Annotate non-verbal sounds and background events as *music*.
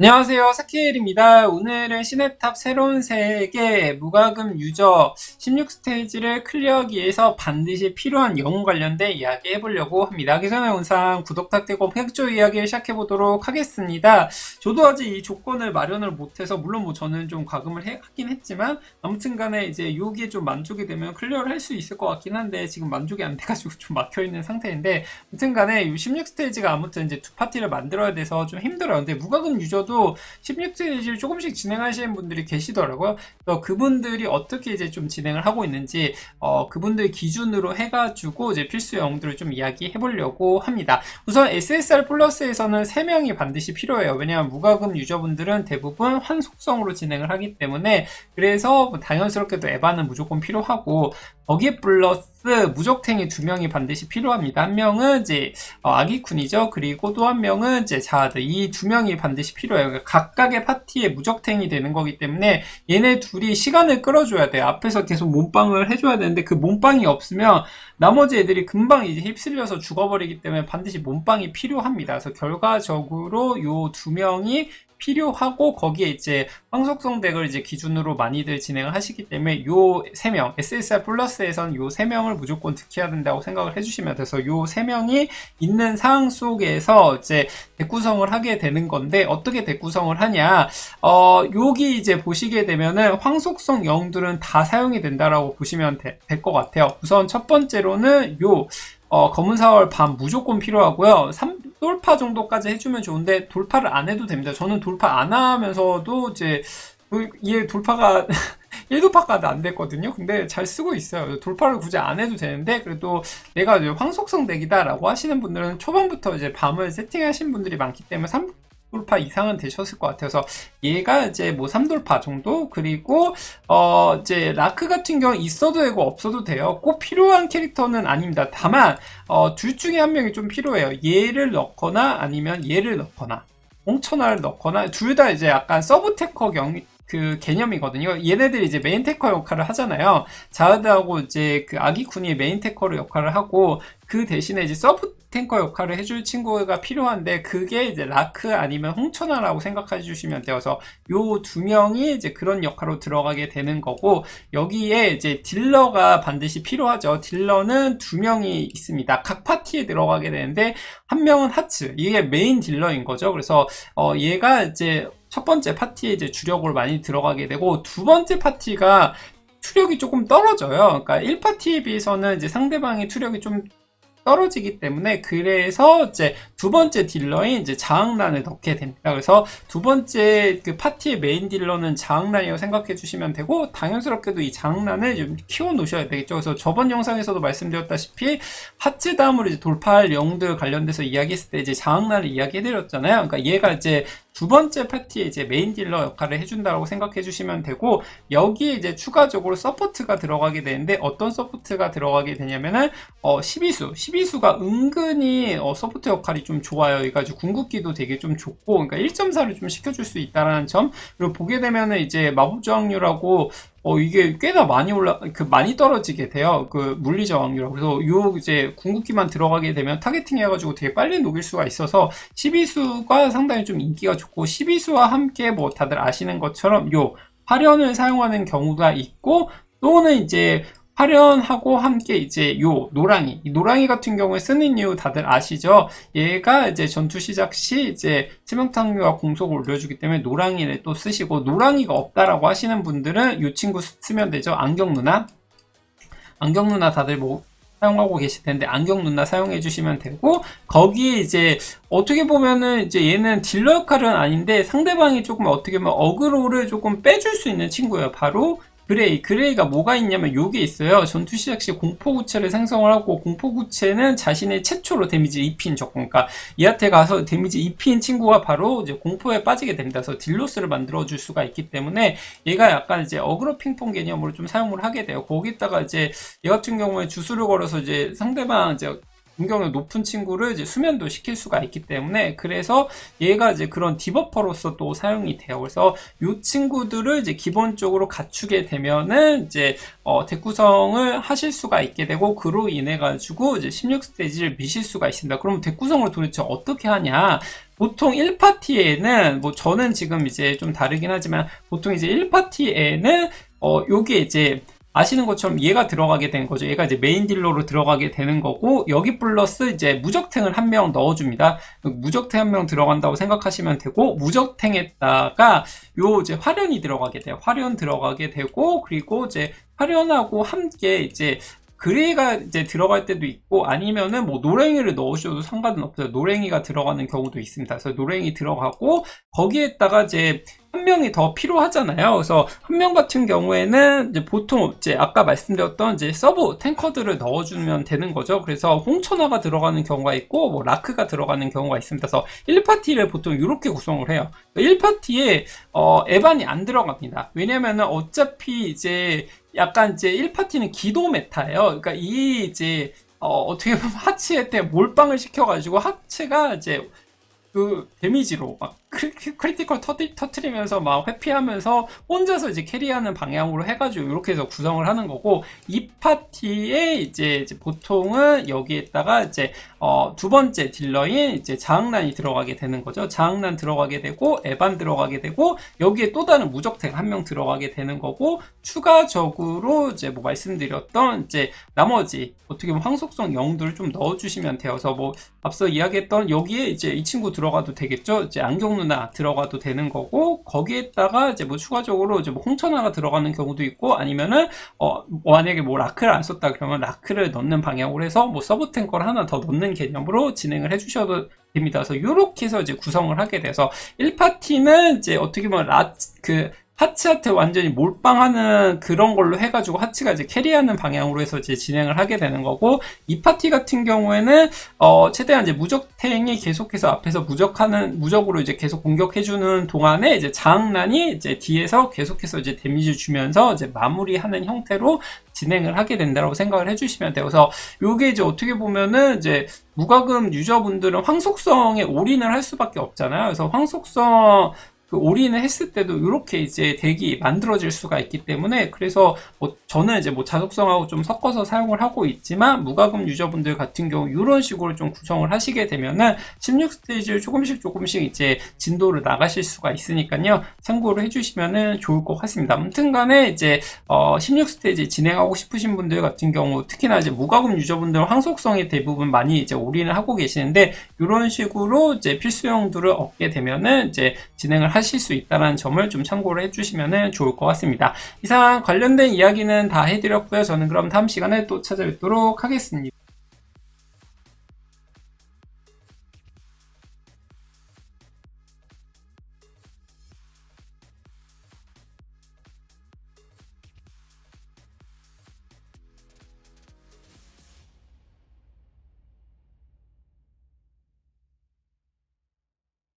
안녕하세요. 사키엘입니다. 오늘은 시네탑 새로운 세계 무과금 유저 16스테이지를 클리어하기 위해서 반드시 필요한 영웅 관련된 이야기 해보려고 합니다. 하기 전에 영상 구독 탁되고 팩조 이야기 시작해보도록 하겠습니다. 저도 아직 이 조건을 마련을 못해서 물론 뭐 저는 좀 과금을 해, 하긴 했지만 아무튼 간에 이제 여기에 좀 만족이 되면 클리어를 할 수 있을 것 같긴 한데 지금 만족이 안 돼가지고 *laughs* 좀 막혀있는 상태인데 아무튼 간에 이 16스테이지가 아무튼 이제 두 파티를 만들어야 돼서 좀 힘들어요. 근데 무과금 유저 저도 16스테이지를 조금씩 진행하시는 분들이 계시더라고요. 그분들이 어떻게 이제 좀 진행을 하고 있는지 어, 그분들 기준으로 해가지고 이제 필수 영웅들을 좀 이야기해 보려고 합니다. 우선 SSR 플러스에서는 3명이 반드시 필요해요. 왜냐하면 무과금 유저분들은 대부분 환속성으로 진행을 하기 때문에 그래서 당연스럽게도 에바는 무조건 필요하고 거기에 플러스 무적탱이 두 명이 반드시 필요합니다. 한 명은 이제 어, 아기쿤이죠. 그리고 또 한 명은 이제 자드. 이 두 명이 반드시 필요해요. 그러니까 각각의 파티에 무적탱이 되는 거기 때문에 얘네 둘이 시간을 끌어줘야 돼요. 앞에서 계속 몸빵을 해줘야 되는데 그 몸빵이 없으면 나머지 애들이 금방 이제 휩쓸려서 죽어버리기 때문에 반드시 몸빵이 필요합니다. 그래서 결과적으로 요 두 명이 필요하고 거기에 이제 황속성 덱을 이제 기준으로 많이들 진행을 하시기 때문에 요 세 명 SSR 플러스에선 요 세 명을 무조건 득해야 된다고 생각을 해주시면 돼서 요 세 명이 있는 상황 속에서 이제 덱 구성을 하게 되는 건데 어떻게 덱 구성을 하냐? 어 여기 이제 보시게 되면은 황속성 영웅들은 다 사용이 된다라고 보시면 될 것 같아요. 우선 첫 번째로는 요 어, 검은 사월 밤 무조건 필요하고요. 3, 돌파 정도까지 해주면 좋은데 돌파를 안 해도 됩니다. 저는 돌파 안 하면서도 이제 얘 돌파가 *laughs* 1도파까지 안 됐거든요. 근데 잘 쓰고 있어요. 돌파를 굳이 안 해도 되는데 그래도 내가 황속성 덱이다라고 하시는 분들은 초반부터 이제 밤을 세팅하신 분들이 많기 때문에 3, 돌파 이상은 되셨을 것 같아서 얘가 이제 뭐 3돌파 정도? 그리고 어 이제 라크 같은 경우 있어도 되고 없어도 돼요. 꼭 필요한 캐릭터는 아닙니다. 다만 어 둘 중에 한 명이 좀 필요해요. 얘를 넣거나 아니면 얘를 넣거나 홍천화를 넣거나 둘 다 이제 약간 서브테커 경, 그 개념이거든요. 얘네들이 이제 메인 테커 역할을 하잖아요. 자드하고 이제 그 아기쿤이 메인 테커로 역할을 하고 그 대신에 이제 서브 탱커 역할을 해줄 친구가 필요한데 그게 이제 라크 아니면 홍천하라고 생각해 주시면 되어서 요 두 명이 이제 그런 역할로 들어가게 되는 거고 여기에 이제 딜러가 반드시 필요하죠. 딜러는 두 명이 있습니다. 각 파티에 들어가게 되는데 한 명은 하츠 이게 메인 딜러인 거죠. 그래서 어 얘가 이제 첫 번째 파티에 이제 주력으로 많이 들어가게 되고 두 번째 파티가 투력이 조금 떨어져요. 그러니까 1파티에 비해서는 이제 상대방의 투력이 좀 떨어지기 때문에 그래서 이제 두 번째 딜러인 이제 자학란을 넣게 됩니다. 그래서 두 번째 그 파티의 메인 딜러는 자학란이라고 생각해 주시면 되고 당연스럽게도 이 자학란을 좀 키워 놓으셔야 되겠죠. 그래서 저번 영상에서도 말씀드렸다시피 하츠 다음으로 이제 돌파할 영웅들 관련돼서 이야기했을 때 이제 자학란을 이야기해 드렸잖아요. 그러니까 얘가 이제 두 번째 파티에 이제 메인 딜러 역할을 해준다고 생각해 주시면 되고 여기에 이제 추가적으로 서포트가 들어가게 되는데 어떤 서포트가 들어가게 되냐면은 어 12수. 12수가 은근히 어 서포트 역할이 좀 좋아요. 그래가지고 궁극기도 되게 좀 좋고 그러니까 1.4를 좀 시켜줄 수 있다라는 점. 그리고 보게 되면은 이제 마법 저항률하고 어 이게 꽤나 많이 올라 그 많이 떨어지게 돼요. 그 물리 저항률 그래서 요 이제 궁극기만 들어가게 되면 타겟팅 해가지고 되게 빨리 녹일 수가 있어서 12수가 상당히 좀 인기가 좋고 12수와 함께 뭐 다들 아시는 것처럼 요 화련을 사용하는 경우가 있고 또는 이제 화련하고 함께 이제 요 노랑이 이 노랑이 같은 경우에 쓰는 이유 다들 아시죠? 얘가 이제 전투 시작 시 이제 치명타율과 공속을 올려주기 때문에 노랑이를 또 쓰시고 노랑이가 없다라고 하시는 분들은 요 친구 쓰면 되죠. 안경 누나 안경 누나 다들 뭐 사용하고 계실 텐데 안경 누나 사용해 주시면 되고 거기에 이제 어떻게 보면은 이제 얘는 딜러 역할은 아닌데 상대방이 조금 어떻게 보면 어그로를 조금 빼줄 수 있는 친구예요. 바로 그레이, 그레이가 뭐가 있냐면 요게 있어요. 전투 시작 시 공포구체를 생성을 하고 공포구체는 자신의 최초로 데미지 입힌 적군. 그러니까 이한테 가서 데미지 입힌 친구가 바로 이제 공포에 빠지게 됩니다. 그래서 딜로스를 만들어 줄 수가 있기 때문에 얘가 약간 이제 어그로 핑퐁 개념으로 좀 사용을 하게 돼요. 거기다가 이제 얘 같은 경우에 주술을 걸어서 이제 상대방 이제 공격력 높은 친구를 이제 수면도 시킬 수가 있기 때문에 그래서 얘가 이제 그런 디버퍼로서 또 사용이 돼요. 그래서 이 친구들을 이제 기본적으로 갖추게 되면은 이제 어, 덱 구성을 하실 수가 있게 되고 그로 인해 가지고 이제 16스테이지를 미실 수가 있습니다. 그럼 덱 구성을 도대체 어떻게 하냐? 보통 1파티에는 뭐 저는 지금 이제 좀 다르긴 하지만 보통 이제 1파티에는 어 요게 이제 아시는 것처럼 얘가 들어가게 된 거죠. 얘가 이제 메인 딜러로 들어가게 되는 거고 여기 플러스 이제 무적탱을 한 명 넣어줍니다. 무적탱 한 명 들어간다고 생각하시면 되고 무적탱에다가 요 이제 화련이 들어가게 돼요. 화련 들어가게 되고 그리고 이제 화련하고 함께 이제 그레이가 이제 들어갈 때도 있고 아니면은 뭐 노랭이를 넣으셔도 상관은 없어요. 노랭이가 들어가는 경우도 있습니다. 그래서 노랭이 들어가고 거기에다가 이제 한 명이 더 필요하잖아요. 그래서 한 명 같은 경우에는 이제 보통 이제 아까 말씀드렸던 이제 서브 탱커들을 넣어주면 되는 거죠. 그래서 홍천화가 들어가는 경우가 있고 뭐 라크가 들어가는 경우가 있습니다. 그래서 1파티를 보통 이렇게 구성을 해요. 1파티에 어, 에반이 안 들어갑니다. 왜냐면은 어차피 이제 약간 이제 1파티는 기도 메타예요. 그러니까 이 이제 어, 떻게 보면 하치한테 몰빵을 시켜가지고 하치가 이제 그 데미지로 막 크리, 크리티컬 터뜨, 터트리면서 막 회피하면서 혼자서 이제 캐리하는 방향으로 해가지고 이렇게 해서 구성을 하는 거고 이 파티에 이제, 이제 보통은 여기에다가 이제 어, 두 번째 딜러인 이제 자학난이 들어가게 되는 거죠. 자학난 들어가게 되고 에반 들어가게 되고 여기에 또 다른 무적택 한명 들어가게 되는 거고 추가적으로 이제 뭐 말씀드렸던 이제 나머지 어떻게 보면 황속성 영들을 좀 넣어주시면 되어서 뭐 앞서 이야기했던 여기에 이제 이 친구 들어가도 되겠죠. 이제 안경 누나 들어가도 되는 거고 거기에다가 이제 뭐 추가적으로 이제 뭐 홍천화가 들어가는 경우도 있고 아니면은 어 만약에 뭐 라크를 안 썼다 그러면 라크를 넣는 방향으로 해서 뭐 서브 탱커를 하나 더 넣는 개념으로 진행을 해주셔도 됩니다. 그래서 이렇게 해서 이제 구성을 하게 돼서 1파티는 이제 어떻게 보면 라 그 하치한테 완전히 몰빵하는 그런 걸로 해가지고 하치가 이제 캐리하는 방향으로 해서 이제 진행을 하게 되는 거고 이 파티 같은 경우에는 어 최대한 이제 무적탱이 계속해서 앞에서 무적하는 무적으로 이제 계속 공격해주는 동안에 이제 장난이 이제 뒤에서 계속해서 이제 데미지 주면서 이제 마무리하는 형태로 진행을 하게 된다고 생각을 해주시면 돼요. 그래서 요게 이제 어떻게 보면은 이제 무과금 유저분들은 황속성에 올인을 할 수밖에 없잖아요. 그래서 황속성 그 올인을 했을 때도 이렇게 이제 덱이 만들어질 수가 있기 때문에 그래서 뭐 저는 이제 뭐 자속성하고 좀 섞어서 사용을 하고 있지만 무과금 유저분들 같은 경우 이런 식으로 좀 구성을 하시게 되면은 16스테이지를 조금씩 조금씩 이제 진도를 나가실 수가 있으니까요 참고를 해주시면은 좋을 것 같습니다. 아무튼 간에 이제 어 16스테이지 진행하고 싶으신 분들 같은 경우 특히나 이제 무과금 유저분들 황속성에 대부분 많이 이제 올인을 하고 계시는데 이런 식으로 이제 필수형들을 얻게 되면은 이제 진행을 하실 수 있다는 점을 좀 참고를 해주시면 좋을 것 같습니다. 이상 관련된 이야기는 다 해드렸고요. 저는 그럼 다음 시간에 또 찾아뵙도록 하겠습니다.